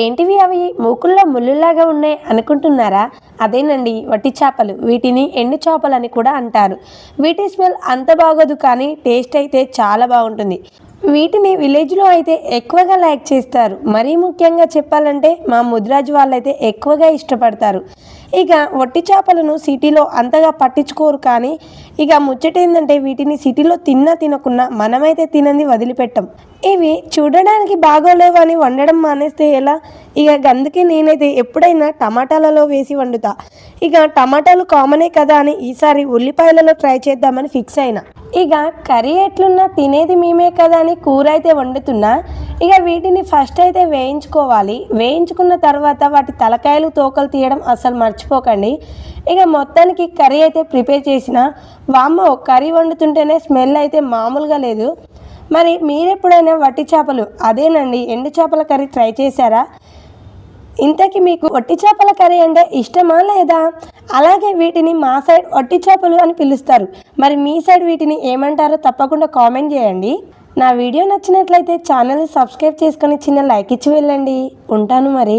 ఏంటివి అవి? మూకుల్లో ముళ్ళులాగా ఉన్నాయి అనుకుంటున్నారా? అదేనండి వట్టి చేపలు. వీటిని ఎండు చేపలు అని కూడా అంటారు. వీటి స్మెల్ అంత బాగోదు కానీ టేస్ట్ అయితే చాలా బాగుంటుంది. వీటిని విలేజ్లో అయితే ఎక్కువగా లైక్ చేస్తారు. మరీ ముఖ్యంగా చెప్పాలంటే మా ముదిరాజు వాళ్ళైతే ఎక్కువగా ఇష్టపడతారు. ఇక వట్టి చేపలను సిటీలో అంతగా పట్టించుకోరు కానీ ఇక ముచ్చటేందంటే వీటిని సిటీలో తిన్నా తినకున్నా మనమైతే తినని వదిలిపెట్టం. ఇవి చూడడానికి బాగోలేవు అని వండడం మానేస్తే ఎలా? ఇక అందుకే నేనైతే ఎప్పుడైనా టమాటాలలో వేసి వండుతా. ఇక టమాటాలు కామనే కదా అని ఈసారి ఉల్లిపాయలలో ట్రై చేద్దామని ఫిక్స్ అయినా. ఇక కర్రీ ఎట్లున్నా తినేది మేమే కదా అని కూర అయితే వండుతున్నా ఇక వీటిని ఫస్ట్ అయితే వేయించుకోవాలి. వేయించుకున్న తర్వాత వాటి తలకాయలు తోకలు తీయడం అసలు మర్చిపోకండి. ఇక మొత్తానికి కర్రీ అయితే ప్రిపేర్ చేసిన. వామ్మ కర్రీ వండుతుంటేనే స్మెల్ అయితే మామూలుగా లేదు. మరి మీరెప్పుడైనా వట్టి చేపలు అదేనండి ఎండు చేపల కర్రీ ట్రై చేశారా? ఇంతకీ మీకు వట్టి చేపల కర్రీ అంటే ఇష్టమా లేదా? అలాగే వీటిని మా సైడ్ వట్టి చేపలు అని పిలుస్తారు. మరి మీ సైడ్ వీటిని ఏమంటారో తప్పకుండా కామెంట్ చేయండి. నా వీడియో నచ్చినట్లయితే ఛానల్ని సబ్స్క్రైబ్ చేసుకొని చిన్న లైక్ ఇచ్చి వెళ్ళండి. ఉంటాను మరి.